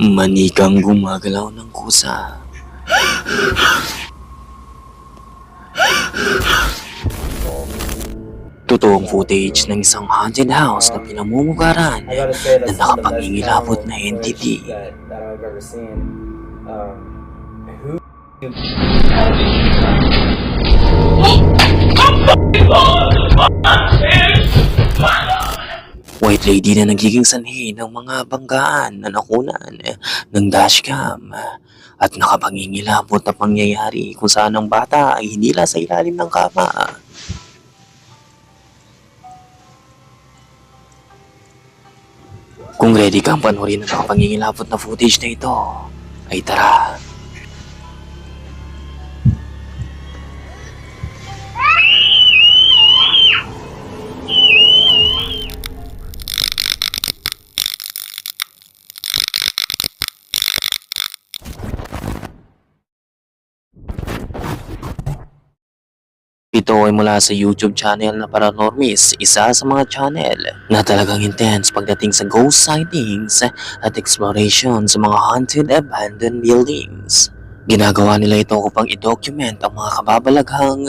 Manikang gumagalaw ng kusa. Totoong footage ng isang haunted house na pinamumugaran na nakapangingilabot na entity. I've ever seen. Um, who White lady na nagiging sanhi ng mga banggaan na nakunan eh, ng dashcam at nakapangingilabot na pangyayari kung saan ang bata ay hinila sa ilalim ng kama. Kung ready kang panoorin ang nakapangingilabot na footage na ito, ay tara. Ito ay mula sa YouTube channel na Paranormis, isa sa mga channel na talagang intense pagdating sa ghost sightings at exploration sa mga haunted abandoned buildings. Ginagawa nila ito upang i-document ang mga kababalaghang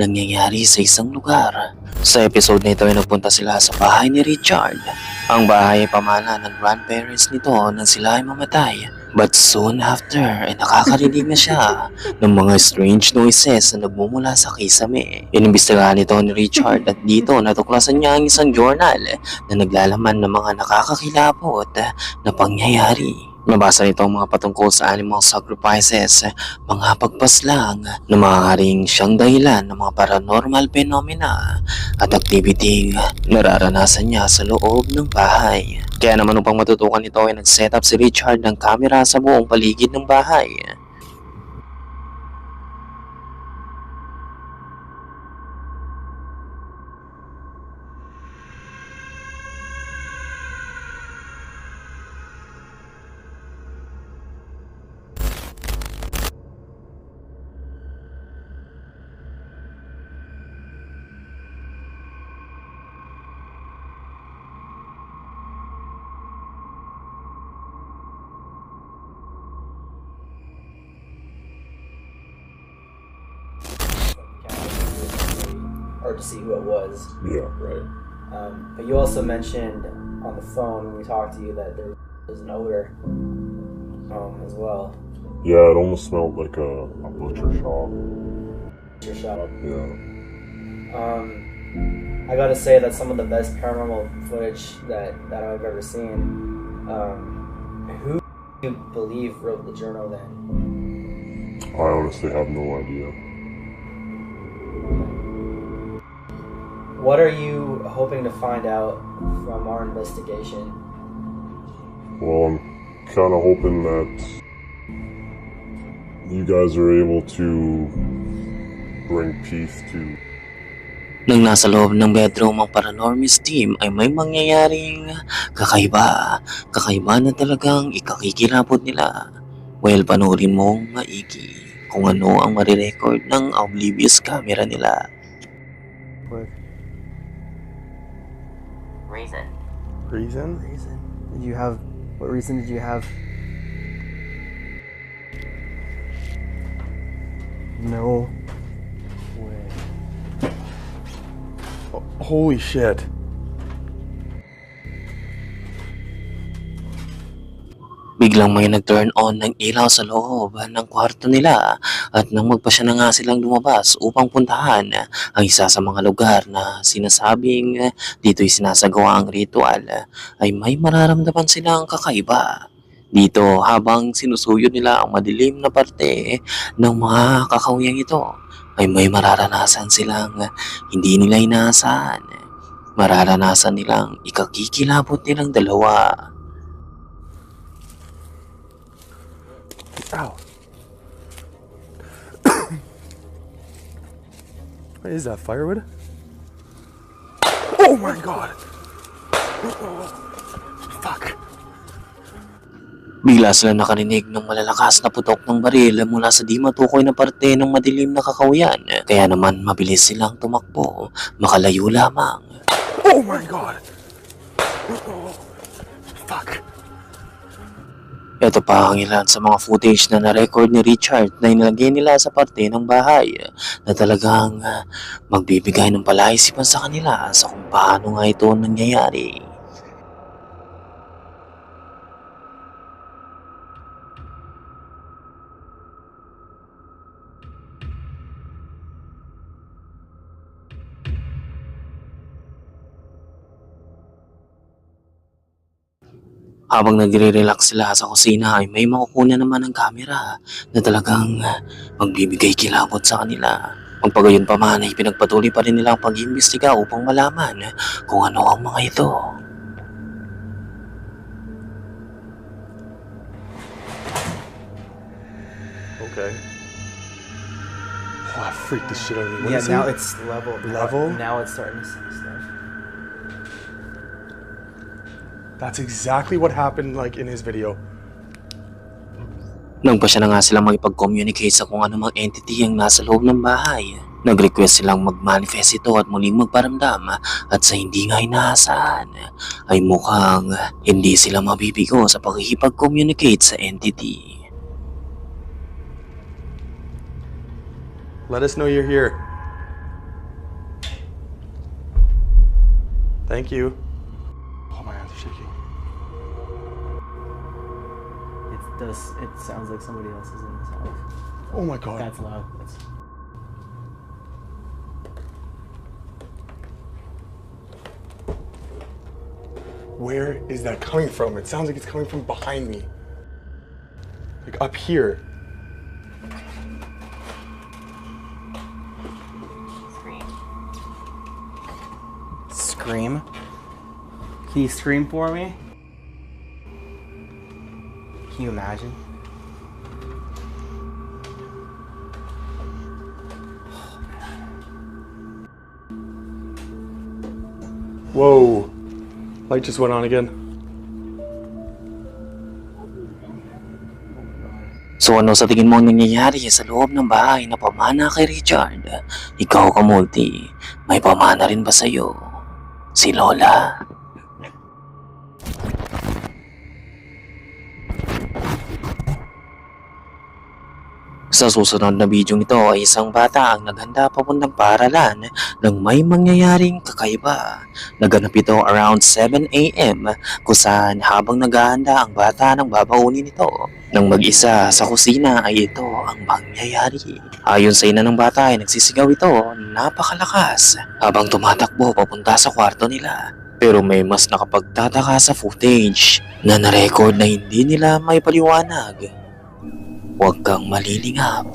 nangyayari sa isang lugar. Sa episode na ito ay nagpunta sila sa bahay ni Richard. Ang bahay ay pamana ng grandparents nito nang sila ay mamatay. But soon after ay nakakarinig na siya ng mga strange noises na nagmumula sa kisame. Inimbestigahan nito ni Richard at dito natuklasan niya ang isang journal na naglalaman ng mga nakakakilabot na pangyayari. Nabasa nito ang mga patungkol sa animal sacrifices, mga pagpaslang na maaaring siyang dahilan ng mga paranormal phenomena at activity nararanasan niya sa loob ng bahay. Kaya naman upang matutukan ito ay nag-set up si Richard ng camera sa buong paligid ng bahay. Or to see who it was. Yeah, right. Um, but you also mentioned on the phone when we talked to you that there was an odor um, as well. Yeah, it almost smelled like a, a butcher shop. Your shop. Yeah. Um, I gotta say that's some of the best paranormal footage that, that I've ever seen. Um, who do you believe wrote the journal then? I honestly have no idea. What are you hoping to find out from our investigation? Well, I'm kind of hoping that you guys are able to bring peace to Nang nasa loob ng bedroom ang Paranormis team ay may mangyayaring kakaiba. Kakaiba na talagang ikakikilabot nila. Well, panoorin mong maigi kung ano ang marirecord ng oblivious camera nila. Reason. Reason? Reason? Did you have what reason did you have? No way. Oh, holy shit. Biglang may nag-turn on ng ilaw sa loob ng kwarto nila at nang magpasya na nga silang lumabas upang puntahan ang isa sa mga lugar na sinasabing dito'y sinasagawa ang ritual ay may mararamdaman silang kakaiba. Dito habang sinusuyod nila ang madilim na parte ng mga kakawyang ito ay may mararanasan silang hindi nila inaasahan. Mararanasan nilang ikakikilabot nilang dalawa. Ow. What is that firewood? Oh my god. Fuck. Bigla sila nakarinig ng malalakas na putok ng baril mula sa di matukoy na parte ng madilim na kakawayan. Kaya naman mabilis silang tumakbo, makalayo lamang. Oh my god. Fuck. Ito pa ang ilan sa mga footage na na-record ni Richard na inilagay nila sa parte ng bahay na talagang ah, magbibigay ng palaisipan sa kanila sa kung paano nga ito nangyayari. Habang nagre-relax sila sa kusina ay may makukuha naman ng camera na talagang ah, magbibigay kilabot sa kanila. Magpagayon pa man ay pinagpatuloy pa rin nila ang pag-iimbestiga upang malaman kung ano ang mga ito. Okay. Oh, that freaked the shit out of me. What yeah, now it? it's level. Level? Now it's starting to see stuff. That's exactly what happened like in his video. Nang pa siya na nga silang makipag-communicate sa kung anumang entity ang nasa loob ng bahay. Nag-request silang mag-manifest ito at muling magparamdam at sa hindi nga inaasahan ay mukhang hindi sila mabibigo sa pakikipag-communicate sa entity. Let us know you're here. Thank you. It does. It sounds like somebody else is in this house. Oh my god. That's loud. That's... Where is that coming from? It sounds like it's coming from behind me. Like up here. Scream. Scream. Can you scream for me? Can you imagine? Whoa. Light just went on again. So ano sa tingin mo ang nangyayari sa loob ng bahay na pamana kay Richard? Ikaw ka multi, may pamana rin ba sa'yo? Si Lola? Sa susunod na video ito ay isang bata ang naghanda papuntang paaralan nang may mangyayaring kakaiba. Naganap ito around 7am kung saan habang naghahanda ang bata ng babaunin ito. Nang mag-isa sa kusina ay ito ang mangyayari. Ayon sa ina ng bata ay nagsisigaw ito napakalakas habang tumatakbo papunta sa kwarto nila. Pero may mas nakapagtataka sa footage na na-record na hindi nila may paliwanag. Huwag kang malilingap.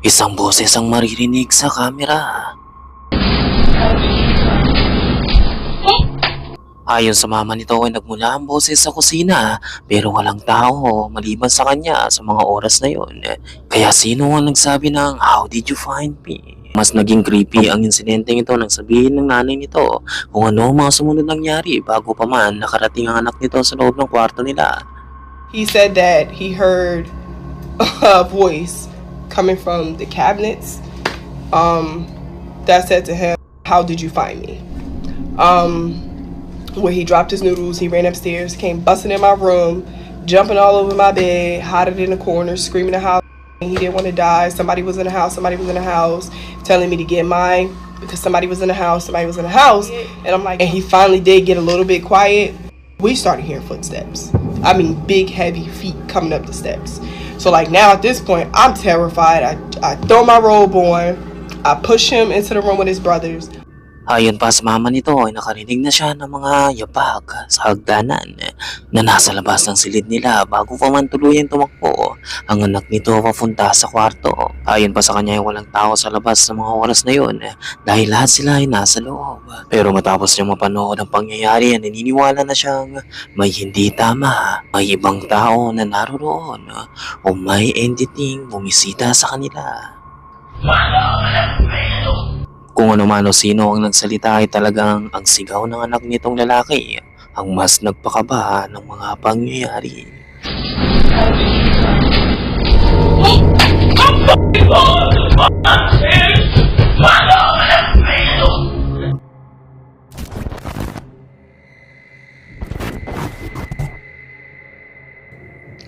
Isang boses ang maririnig sa kamera. Ayon sa mama nito ay nagmula ang boses sa kusina pero walang tao maliban sa kanya sa mga oras na yon. Kaya sino ang nagsabi ng How did you find me? Mas naging creepy ang insidente ito nang sabihin ng nanay nito kung ano ang mga sumunod nangyari bago pa man nakarating ang anak nito sa loob ng kwarto nila. he said that he heard a voice coming from the cabinets um, that said to him, How did you find me? Um, where he dropped his noodles, he ran upstairs, came busting in my room, jumping all over my bed, hiding in the corner, screaming to house. He didn't want to die. Somebody was in the house, somebody was in the house, telling me to get mine because somebody was in the house, somebody was in the house. And I'm like, and he finally did get a little bit quiet. We started hearing footsteps. I mean, big, heavy feet coming up the steps. So, like, now at this point, I'm terrified. I, I throw my robe on, I push him into the room with his brothers. Ayon pa sa mama nito ay nakarinig na siya ng mga yabag sa hagdanan na nasa labas ng silid nila bago pa man tuluyang tumakbo ang anak nito papunta sa kwarto. Ayon pa sa kanya ay walang tao sa labas sa mga oras na yun dahil lahat sila ay nasa loob. Pero matapos niyang mapanood ang pangyayari ay naniniwala na siyang may hindi tama, may ibang tao na naroon o may entity bumisita sa kanila. Kung ano man o sino ang nagsalita ay talagang ang sigaw ng anak nitong lalaki ang mas nagpakaba ng mga pangyayari.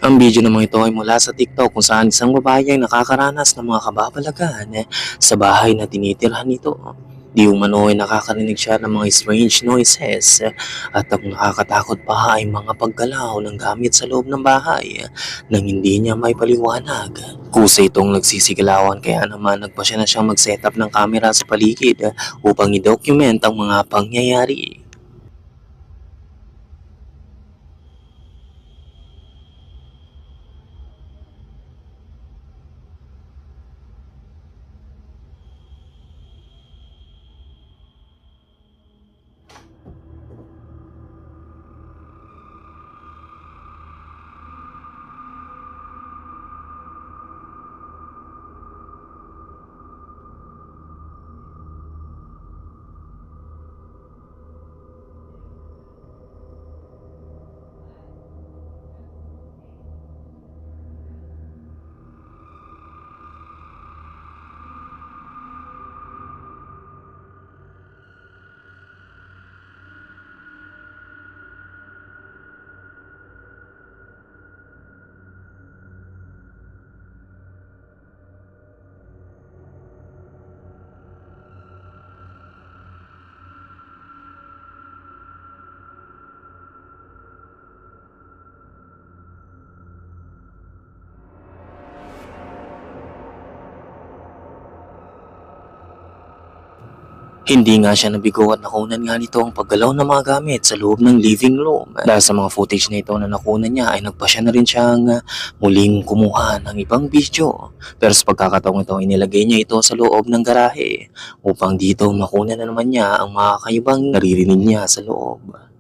Ang video naman ito ay mula sa TikTok kung saan isang babae ang nakakaranas ng mga kababalagan eh, sa bahay na tinitirhan nito. Di umano ay nakakarinig siya ng mga strange noises eh, at ang nakakatakot pa ay mga paggalaw ng gamit sa loob ng bahay eh, nang hindi niya may paliwanag. Kusa itong nagsisigilawan kaya naman nagpa siya na siyang mag-setup ng camera sa paligid eh, upang i-document ang mga pangyayari. Hindi nga siya nabigo at nakunan nga nito ang paggalaw ng mga gamit sa loob ng living room. Dahil sa mga footage na ito na nakunan niya ay nagpa siya na rin siyang ah, muling kumuha ng ibang video. Pero sa pagkakataong ito inilagay niya ito sa loob ng garahe upang dito makunan na naman niya ang mga kaibang naririnig niya sa loob.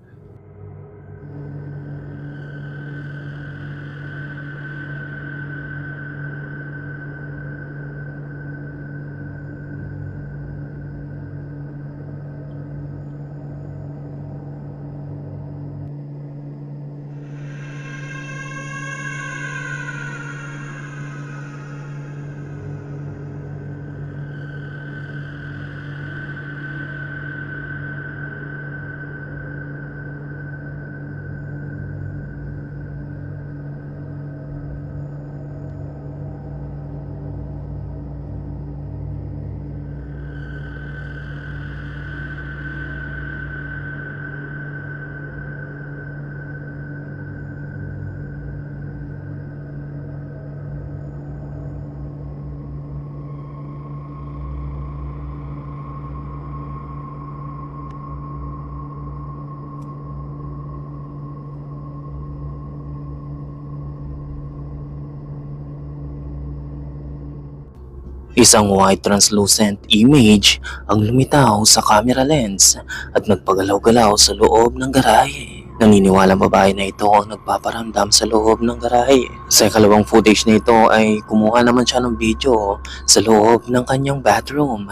Isang white translucent image ang lumitaw sa camera lens at nagpagalaw-galaw sa loob ng garahe. Naniniwalang babae na ito ang nagpaparamdam sa loob ng garahe. Sa ikalawang footage na ito ay kumuha naman siya ng video sa loob ng kanyang bathroom.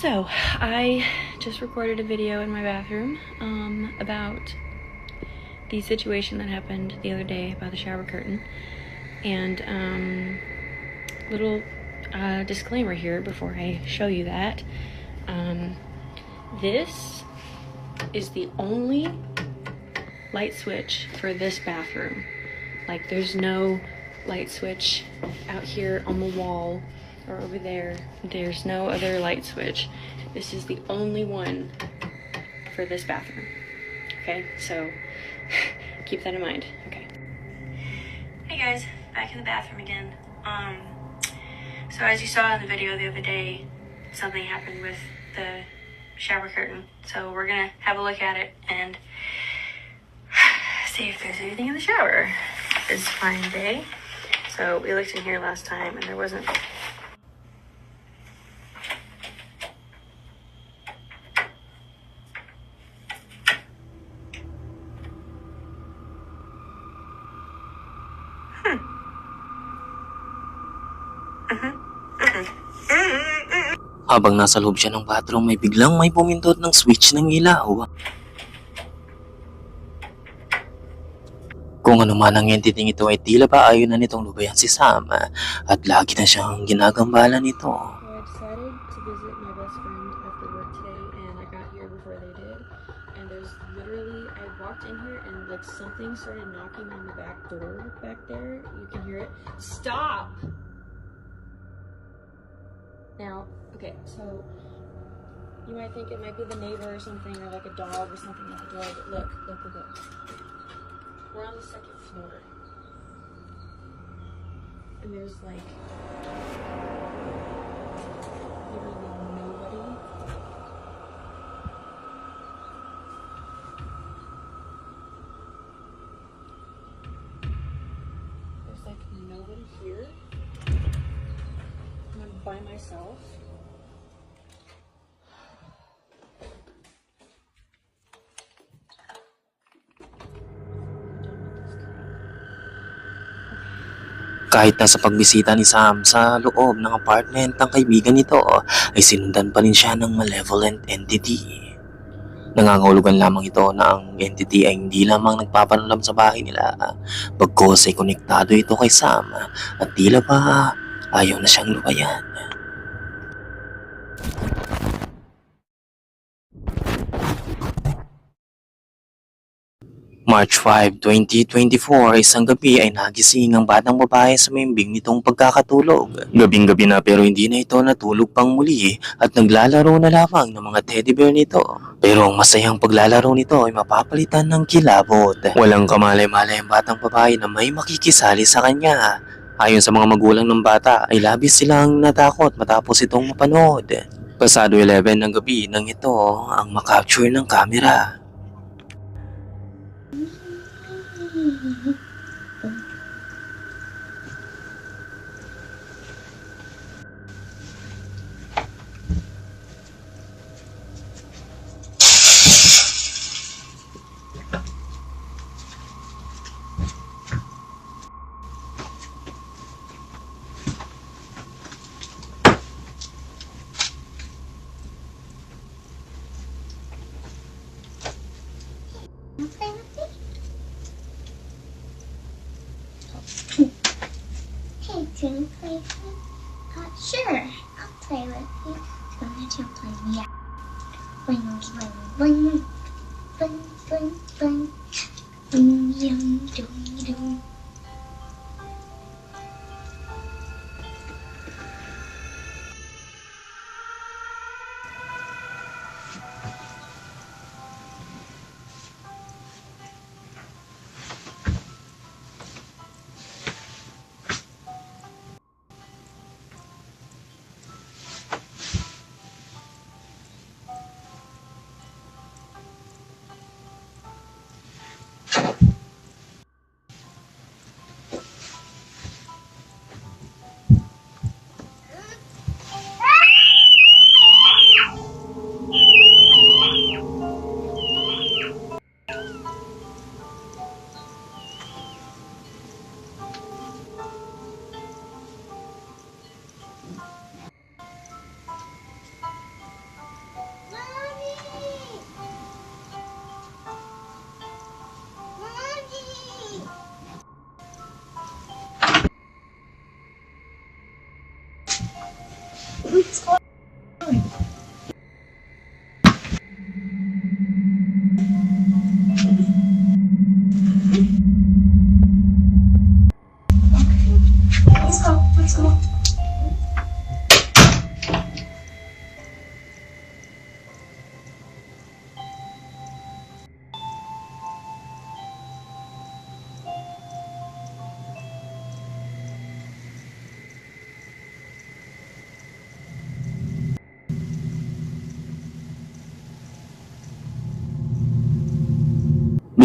So, I just recorded a video in my bathroom um, about the situation that happened the other day by the shower curtain. And um, little uh, disclaimer here before I show you that. Um, this is the only light switch for this bathroom. Like, there's no light switch out here on the wall over there. There's no other light switch. This is the only one for this bathroom. Okay, so keep that in mind. Okay. Hey guys, back in the bathroom again. Um, so as you saw in the video the other day, something happened with the shower curtain. So we're gonna have a look at it and see if there's anything in the shower. It's fine day. So we looked in here last time and there wasn't. Habang nasa loob siya ng bathroom ay biglang may pumindot ng switch ng ilaw. Kung ano man ang entity ito ay tila ba ayaw na nitong lubayan si Sam at lagi na siyang ginagambala nito. Something started knocking on the back door back there. You can hear it. Stop! Now, okay, so you might think it might be the neighbor or something, or like a dog or something at the door, but look, look, look, look. We're on the second floor. And there's like by myself. Kahit na sa pagbisita ni Sam sa loob ng apartment ng kaibigan nito ay sinundan pa rin siya ng malevolent entity. Nangangahulugan lamang ito na ang entity ay hindi lamang nagpapanulam sa bahay nila bagkos ay konektado ito kay Sam at tila ba ayaw na siyang lubayan. March 5, 2024, isang gabi ay nagising ang batang babae sa membing nitong pagkakatulog. Gabing-gabi na pero hindi na ito natulog pang muli at naglalaro na lamang ng mga teddy bear nito. Pero ang masayang paglalaro nito ay mapapalitan ng kilabot. Walang kamalay-malay ang batang babae na may makikisali sa kanya. Ayon sa mga magulang ng bata ay labis silang natakot matapos itong mapanood. Pasado 11 ng gabi nang ito ang makapture ng camera.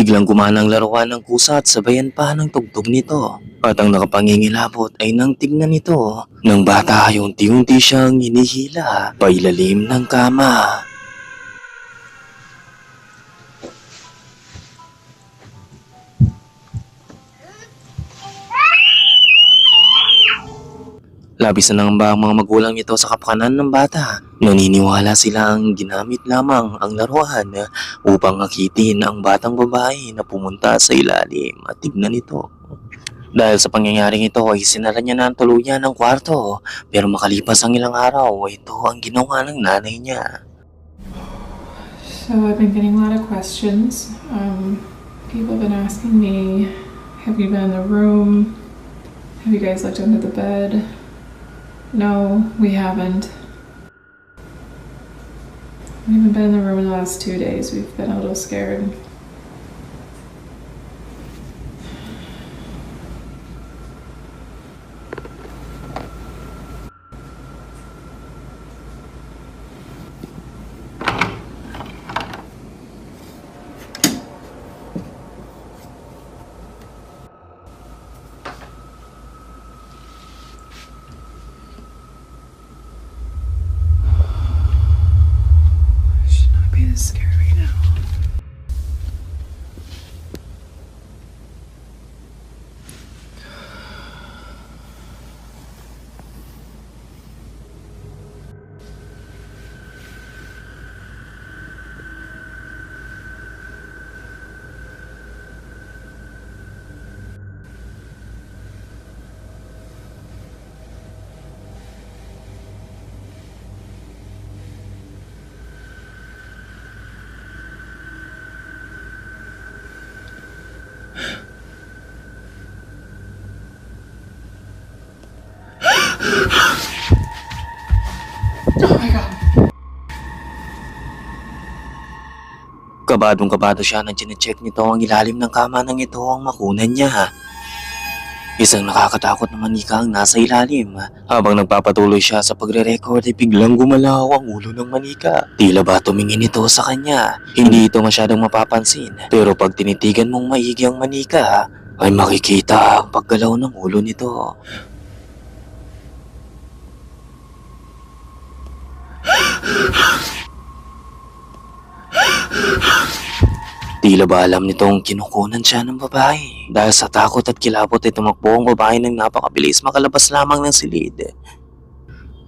Biglang gumana ang laruan ng kusa at sabayan pa ng tugtog nito. At ang nakapangingilabot ay nang tignan nito ng bata ay unti-unti siyang hinihila pailalim ng kama. Labis na nangamba ang mga magulang nito sa kapakanan ng bata. Naniniwala sila ang ginamit lamang ang laruan upang akitin ang batang babae na pumunta sa ilalim at tignan ito. Dahil sa pangyayaring ito ay sinara niya na ang tuluyan ng kwarto pero makalipas ang ilang araw ito ang ginawa ng nanay niya. So I've been getting a lot of questions. Um, people have been asking me, have you been in the room? Have you guys looked under the bed? No, we haven't. We haven't been in the room in the last two days. We've been a little scared. Kabadong kabado siya nang chinecheck nito ang ilalim ng kama ng ito ang makunan niya. Isang nakakatakot na manika ang nasa ilalim. Habang nagpapatuloy siya sa pagre-record ay biglang gumalaw ang ulo ng manika. Tila ba tumingin ito sa kanya? Hindi ito masyadong mapapansin. Pero pag tinitigan mong maigi ang manika, ay makikita ang paggalaw ng ulo nito. Tila ba alam nitong kinukunan siya ng babae? Dahil sa takot at kilabot ay tumakbo ang babae ng napakabilis makalabas lamang ng silid.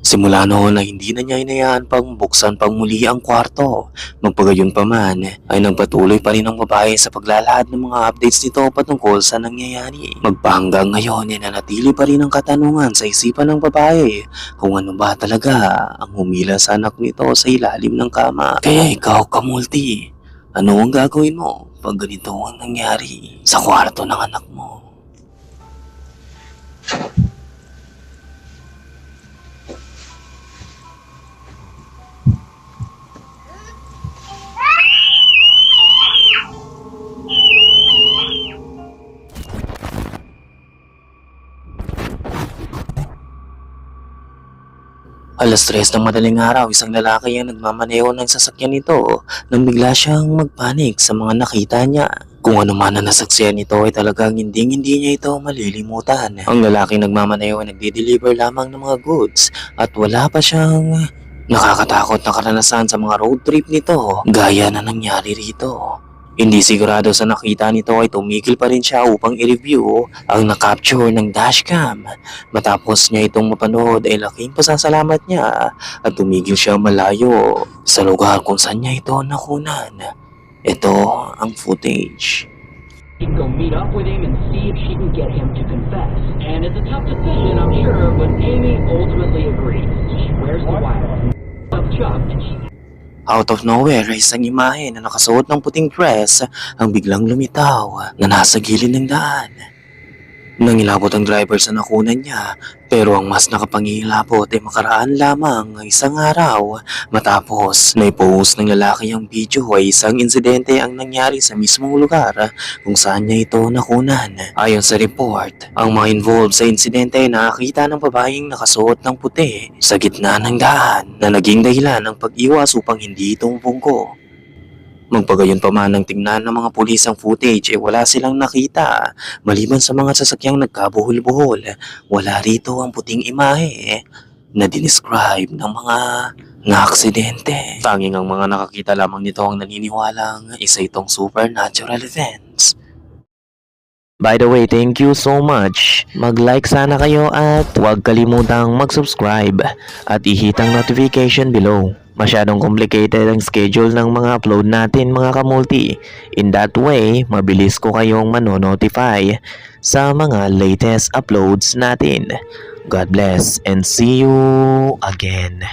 Simula noon ay hindi na niya inayaan pang buksan pang muli ang kwarto. Magpagayon pa man ay nagpatuloy pa rin ang babae sa paglalahad ng mga updates nito patungkol sa nangyayari. Magpahanggang ngayon ay nanatili pa rin ang katanungan sa isipan ng babae kung ano ba talaga ang humila sa anak nito sa ilalim ng kama. Kaya ikaw, kamulti, ano ang gagawin mo pag ganito ang nangyari sa kwarto ng anak mo? Alas tres ng madaling araw, isang lalaki ang nagmamaneho ng sasakyan nito nang bigla siyang magpanik sa mga nakita niya. Kung ano man ang nasaksiyan nito ay talagang hindi hindi niya ito malilimutan. Ang lalaking nagmamaneho ay nagdi-deliver lamang ng mga goods at wala pa siyang nakakatakot na karanasan sa mga road trip nito gaya na nangyari rito. Hindi sigurado sa nakita nito ay tumigil pa rin siya upang i-review ang nakapture ng dashcam. Matapos niya itong mapanood ay laking pasasalamat niya at tumigil siya malayo sa lugar kung saan niya ito nakunan. Ito ang footage. Go meet up with him and see if she can get him to confess. And it's a tough decision, I'm sure, but Amy ultimately agrees. She wears the wire. Chuck, and she Out of nowhere isang imahe na nakasuot ng puting dress ang biglang lumitaw na nasa gilid ng daan. Nangilabot ang driver sa nakunan niya pero ang mas nakapangilabot ay makaraan lamang ng isang araw matapos na ipost ng lalaki ang video ay isang insidente ang nangyari sa mismong lugar kung saan niya ito nakunan. Ayon sa report, ang mga involved sa insidente ay nakakita ng babaeng nakasuot ng puti sa gitna ng daan na naging dahilan ng pag-iwas upang hindi ito bungko. Magpagayon pa man ng tingnan ng mga pulis ang footage eh wala silang nakita. Maliban sa mga sasakyang nagkabuhol-buhol, wala rito ang puting imahe na dinescribe ng mga na aksidente. Tanging ang mga nakakita lamang nito ang naniniwalang isa itong supernatural events. By the way, thank you so much. Mag-like sana kayo at huwag kalimutang mag-subscribe at ihit ang notification below. Masyadong complicated ang schedule ng mga upload natin mga kamulti. In that way, mabilis ko kayong manonotify sa mga latest uploads natin. God bless and see you again.